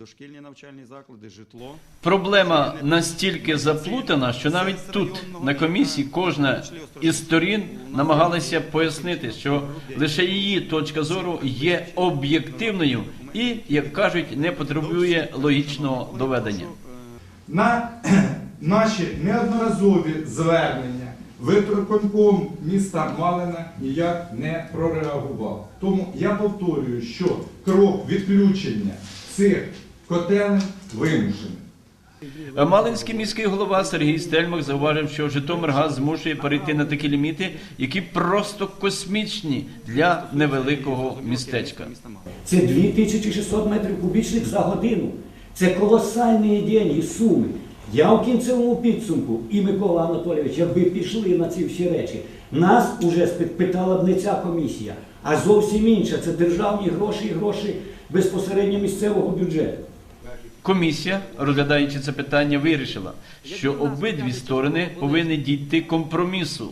Дошкільні навчальні заклади, житло. Проблема настільки заплутана, що навіть тут, на комісії, кожна із сторін намагалася пояснити, що лише її точка зору є об'єктивною і, як кажуть, не потребує логічного доведення. На наші неодноразові звернення виконком міста Малина ніяк не прореагував. Тому я повторюю, що крок відключення цих котелень вимушений. Малинський міський голова Сергій Стельмах зауважив, що Житомиргаз змушує перейти на такі ліміти, які просто космічні для невеликого містечка. Це 2600 метрів кубічних за годину. Це колосальні деньги, суми. Я в кінцевому підсумку і Микола Анатолійович, якби пішли на ці всі речі, нас уже питала б не ця комісія, а зовсім інша. Це державні гроші і гроші безпосередньо місцевого бюджету. Комісія, розглядаючи це питання, вирішила, що обидві сторони повинні дійти компромісу,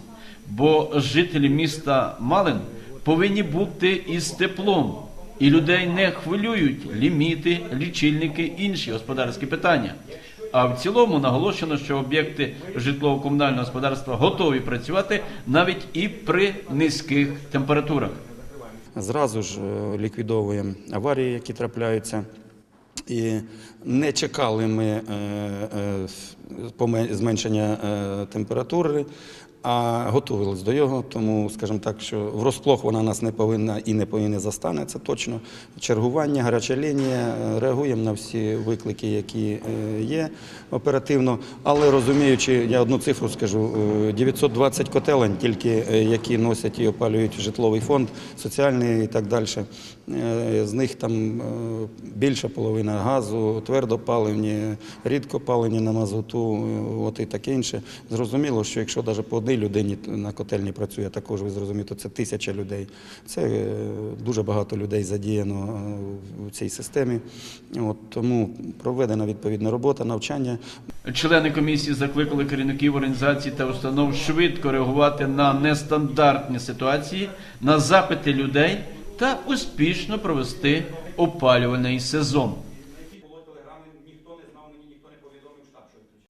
бо жителі міста Малин повинні бути із теплом, і людей не хвилюють ліміти, лічильники, інші господарські питання. А в цілому наголошено, що об'єкти житлово-комунального господарства готові працювати навіть і при низьких температурах. Зразу ж е, ліквідовуємо аварії, які трапляються. І не чекали ми е, е, зменшення е, температури, а готувалися до його. Тому, скажімо так, що врозплох вона нас не повинна і не повинна застане, це точно. Чергування, гаряча лінія, е, реагуємо на всі виклики, які е, є оперативно. Але розуміючи, я одну цифру скажу: е, 920 котелень, тільки е, які носять і опалюють житловий фонд, соціальний і так далі. Е, З них там е, більша половина газу, твердопаливні, рідкопалені на мазуту, е, от і таке інше. Зрозуміло, що якщо навіть по одній людині на котельні працює, також ви зрозумієте, це тисяча людей. Це е, дуже багато людей задіяно е, в цій системі. От, тому проведена відповідна робота, навчання. Члени комісії закликали керівників організацій та установ швидко реагувати на нестандартні ситуації, на запити людей та успішно провести опалювальний сезон.